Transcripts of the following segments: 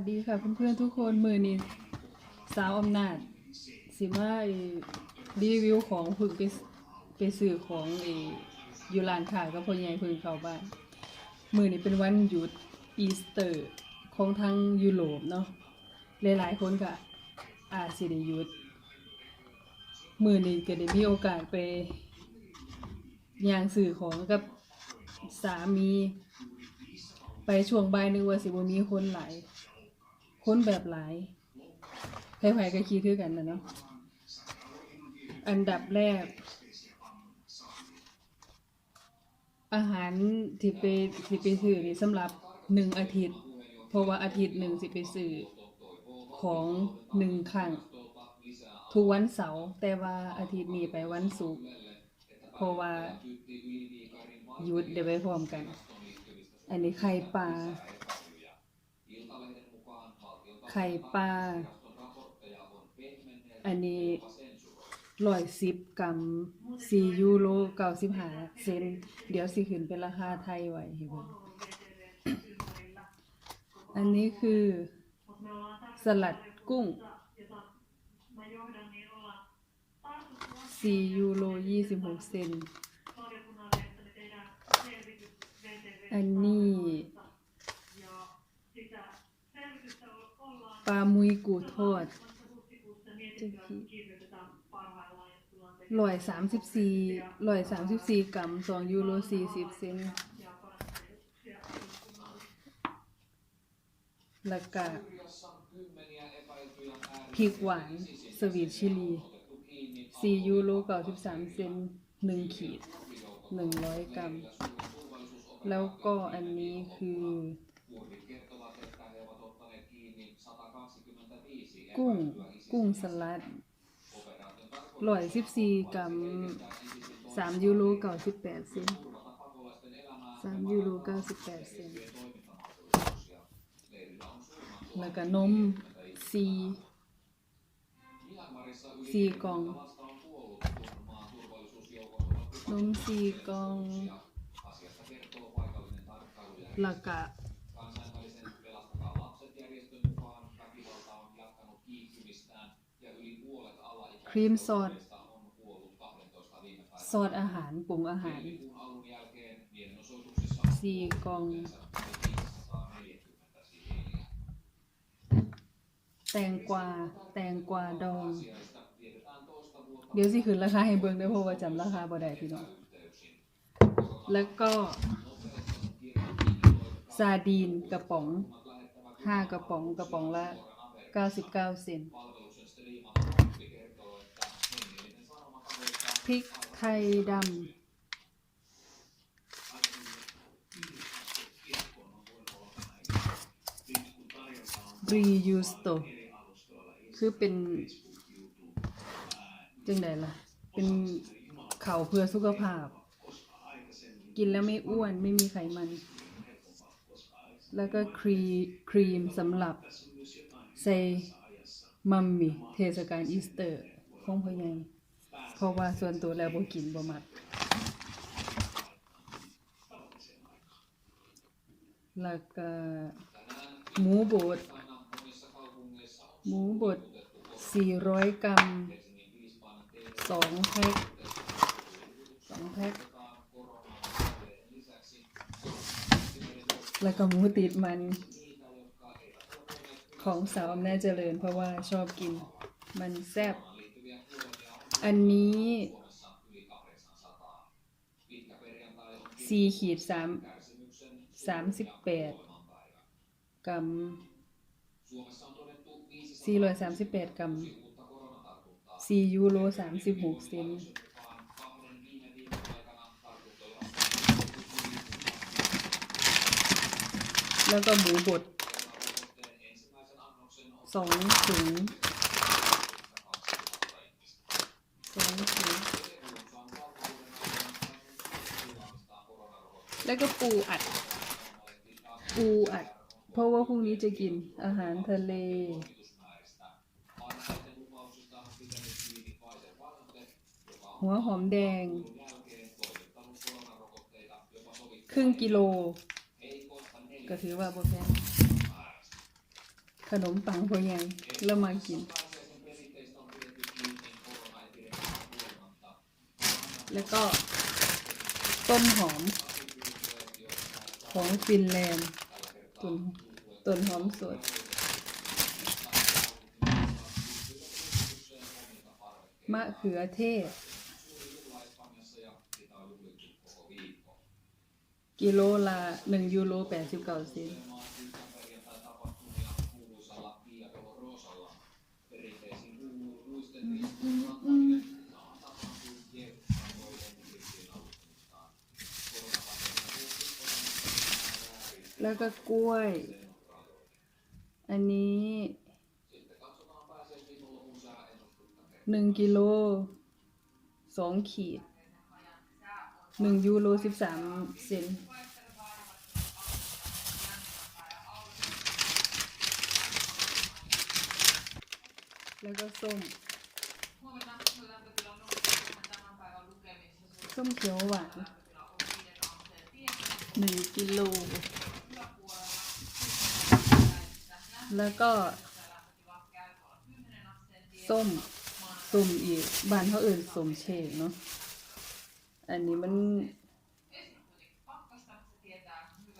วัสดีค่ะเพื่อนๆทุกคนมือนี้สาวอำนาจ สิมารีวิวของพึ่งไปไปซื้อของอยู่ร้านค้าก็พอใหญ่พึ่งเข้าบ้านมือนี้เป็นวันหยุดอีสเตอร์ของทางยุโรปเนาะหลายๆคนก็อาจสิได้หยุด มือนี้ก็ได้มีโอกาสไปย่างซื้อของกับสามี ไปช่วงบ่ายนึกว่าสิบ่มีคนหลาย คนแบบหลายใครๆก็คิดคือกันนะเนาะ อันดับแรก อาหารที่ไปที่ไปซื้อนี่สำหรับหนึ่งอาทิตย์ เพราะว่าอาทิตย์หนึ่งสิไปซื้อของหนึ่งครั้งทุกวันเสาร์แต่ว่าอาทิตย์นี้ไปวันศุกร์เพราะว่าหยุดเดี๋ยวไปพร้อมกัน อันนี้ไข่ปลา ข่ปลา อันนี้ร้อยสิบกรัมสี่ยูโรเก้าสิบห้าเซน เดี๋ยวสิขึ้นเป็นราคาไทยไว้ให้เบิ่งอันนี้คือสลัดกุ้งสี่ยูโรยี่สิบหกเซน อันนี้ ปลามุยกูทอดร้อยสามสิบสี่ร้อยสามสิบสี่กรัมสองยูโรสี่สิบเซนแล้วก็พริกหวาน สวีทชิลีสี่ยูโรเก้าสิบสามเซนหนึ่งขีดหนึ่งร้อยกรัม แล้วก็อันนี้คือ กุ้ง กุ้งสลัดร้อยสิบสี่กรัมสามยูโรเก้าสิบแปดเซนสามยูโรเก้าสิบแปดเซนแล้วก็นมซีซีกล่อง นมซีกล่องแล้วก็ รีมซอสซอาหารปรุงอาหารสี่กล่อง แตงกวา แตงกวาดอง เดี๋ยวสิขึ้นราคาให้เบิ่งได้เพราะว่าจำราคาบ่ได้พี่น้อง แล้วก็ซาดีนกระป๋องห้ากระป๋องกระป๋องละเก้าสิบเก้าเซน พริกไทยดำรียูสโตคือเป็น จังไดล่ะ เป็นเข่าเพื่อสุขภาพ กินแล้วไม่อ้วนไม่มีไขมัน แล้วก็ครีครีมสำหรับใส่มัมมี่เทศกาลอีสเตอร์ของพ่อใหญ่ เพราะว่าส่วนตัวแล้วบ่กินบ่มักแล้วก็หมูบด หมูบด 400 กรัมสองแพ็คสองแพ็คแล้วก็หมูติดมันของสาวอำนาจเจริญเพราะว่าชอบกินมันแซ่บ อันนี้สี่ขีดสามสามสิบแปดกรัมสี่ร้อยสามสิบแปดกรัมสี่ยูโรสามสิบหกเซนแล้วก็หมูบดสองถุงส องแล้วก็ปูอัด ปูอัด เพราะว่าพรุ่งนี้จะกินอาหารทะเล หัวหอมแดง ครึ่งกิโล ก็ถือว่าบ่แพงขนมปังพวกใหญ่แล้วมากิน แล้วก็ ต้นหอม ของฟินแลนด์ต้นต้นหอมสด มะเขือเทศ กิโลละหนึ่งยูโรแปดสิบเก้าเซนต์ แล้วก็กล้วย อันนี้หนึ่งกิโลสองขีดหนึ่งยูโรสิบสามเซนแล้วก็ส้ม ส้มเขียวหวานหนึ่งกิโล แล้วก็ ส้มส้มอีกบ้านเขาอื่นส้มเชกเนาะอันนี้มัน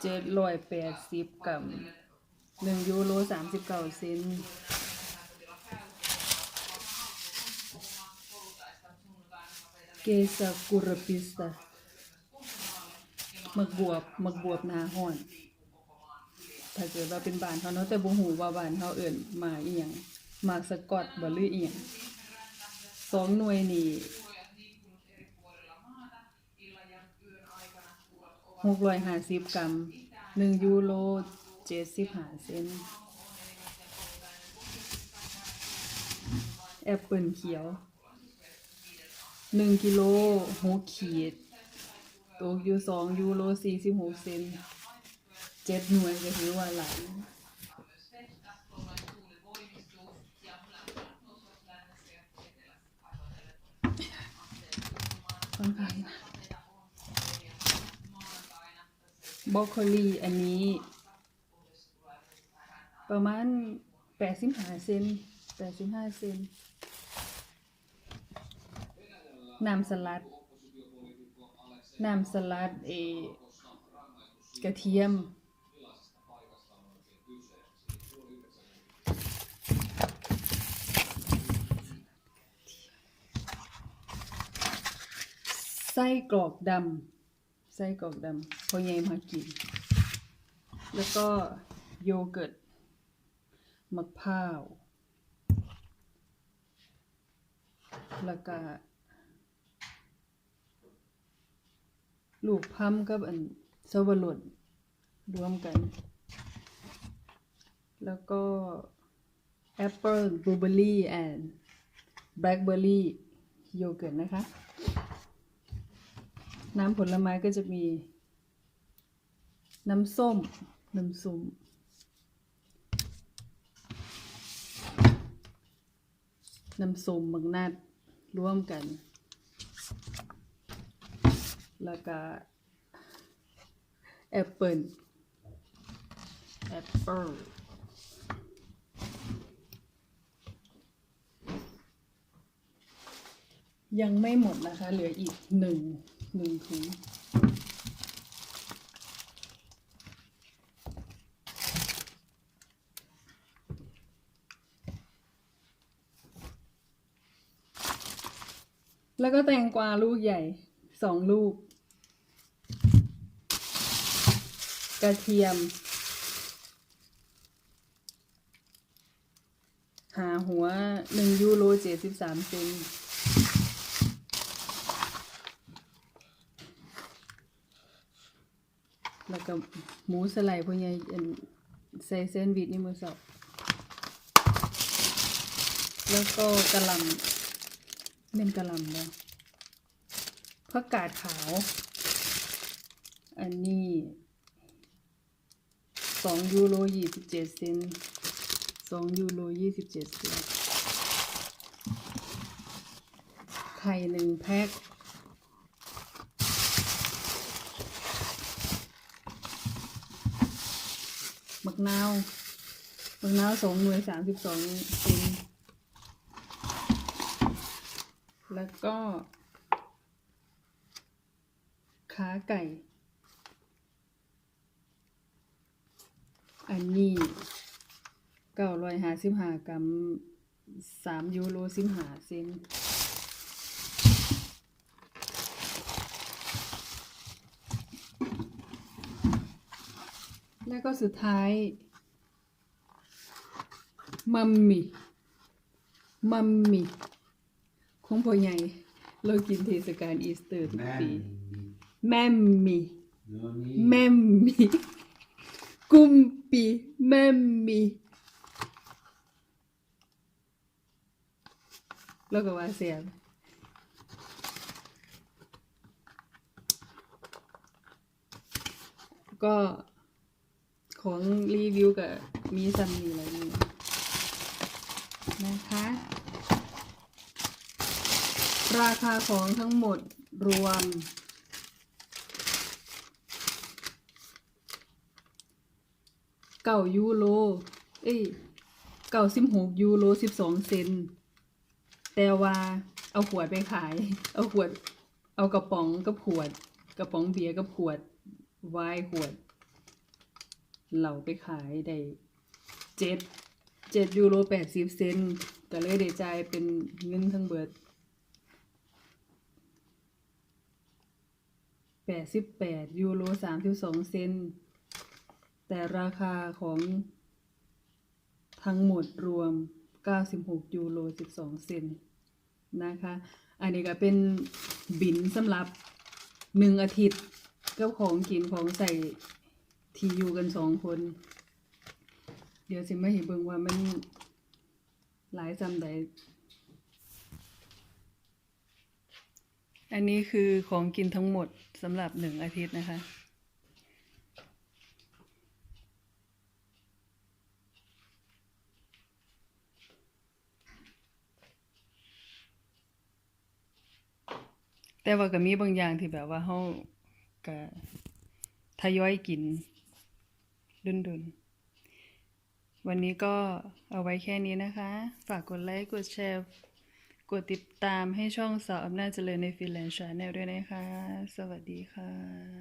เจ็ดร้อยแปดสิบกรัมหนึ่งยูโรสามสิบเก้าเซนเกสากุรปิสตามักบวบมักบวบนาห้อน ถ้าเกิดว่าเป็นบ้านเขาเนาะแต่บ่ฮู้ว่าบ้านเขาเอิ้นมากอีหยังมากสกอตบ่หรืออีหยังสองหน่วยนี่หกร้อยห้าสิบกรัมหนึ่งยูโรเจ็ดสิบห้าเซนแอปเปิลเขียวหนึ่งกิโลหกขีดตกอยู่สองยูโรสี่สิบหกเซน จ็ดหน่วยก็ถือว่าหลายค่อนข้างบรอกโคลีอันนี้ ประมาณแปดสิบห้าเซนแปดสิบห้าเซนน้ำสลัด น้ำสลัดเอกระเทียม ไส้กรอกดำไส้กรอกดำพอใหญ่มากิน แล้วก็โยเกิร์ตมะพร้าวแล้วก็ลูกพัมกับอันเซาบะรดรวมกัน แล้วก็แอปเปิลบลูเบอร์รี่แอนด์แบล็คเบอร์รี่โยเกิร์ตนะคะ น้ำผลไม้ก็จะมี น้ำส้ม น้ำส้มน้ำส้มบักนัดร่วมกัน แล้วก็แอปเปิลแอปเปิลยังไม่หมดนะคะ เหลืออีกหนึ่ง หนึ่งถุงแล้วก็แตงกวาลูกใหญ่สองลูก กระเทียม หาหัวหนึ่งยูโรเจ็ดสิบสามเซน แล้วก็หมูสไลด์พวกใหญ่ใส่เส้นบิดนี่มือสอบแล้วก็กระลำเป็นกระลำแล้วผักกาดขาว อันนี้สองยูโรยี่สิบเจ็ดเซนสองยูโรยี่สิบเจ็ดเซนไข่หนึ่งแพ็ค มะนาวบักนาวสองหน่วยสามสิบสองเซนแล้วก็ขาไก่ อันนี้เก้าร้อยห้าสิบห้ากรัมสามยูโรสิบห้าเซน แล้วก็สุดท้ายมัมมี่มัมมี่ของพ่อใหญ่เรากินเทศกาลอีสเตอร์ทุกปีแมมมี่แมมมี่กุมปีแมมมี่แล้วก็ว่าเสียงก็ ของรีวิวกับมีซัมมีอะไรนี่นะคะ ราคาของทั้งหมดรวม เก้ายูโร เอ้ยเก้าสิบหกยูโรสิบสองเซน แต่ว่าเอาขวดไปขาย เอาขวด เอากระป๋องกับขวด กระป๋องเบียร์กับขวด ไวน์ขวด เหล่าไปขายได้เจ็ดเจ็ดยูโรแปดสิบเซนก็เลยได้จ่ายเป็นเงินทั้งเบิดแปดสิบแปดยูโรสามสิบสองเซนแต่ราคาของทั้งหมดรวม 96 ยูโร 12 เซนนะคะ อันนี้ก็เป็นบินสำหรับหนึ่งอาทิตย์กับของกินของใส่ ที่อยู่กันสองคน เดี๋ยวสิมาเห็นเบิ่งว่ามันหลายจำใดอันนี้คือของกินทั้งหมดสำหรับหนึ่งอาทิตย์นะคะแต่ว่าก็มีบางอย่างที่แบบว่าเฮาก็ทยอยกิน ดุนๆ วันนี้ก็เอาไว้แค่นี้นะคะ ฝากกดไลค์ กดแชร์ กดติดตามให้ช่องสาวอำนาจเจริญในฟินแลนด์ชาแนลด้วยนะคะ สวัสดีค่ะ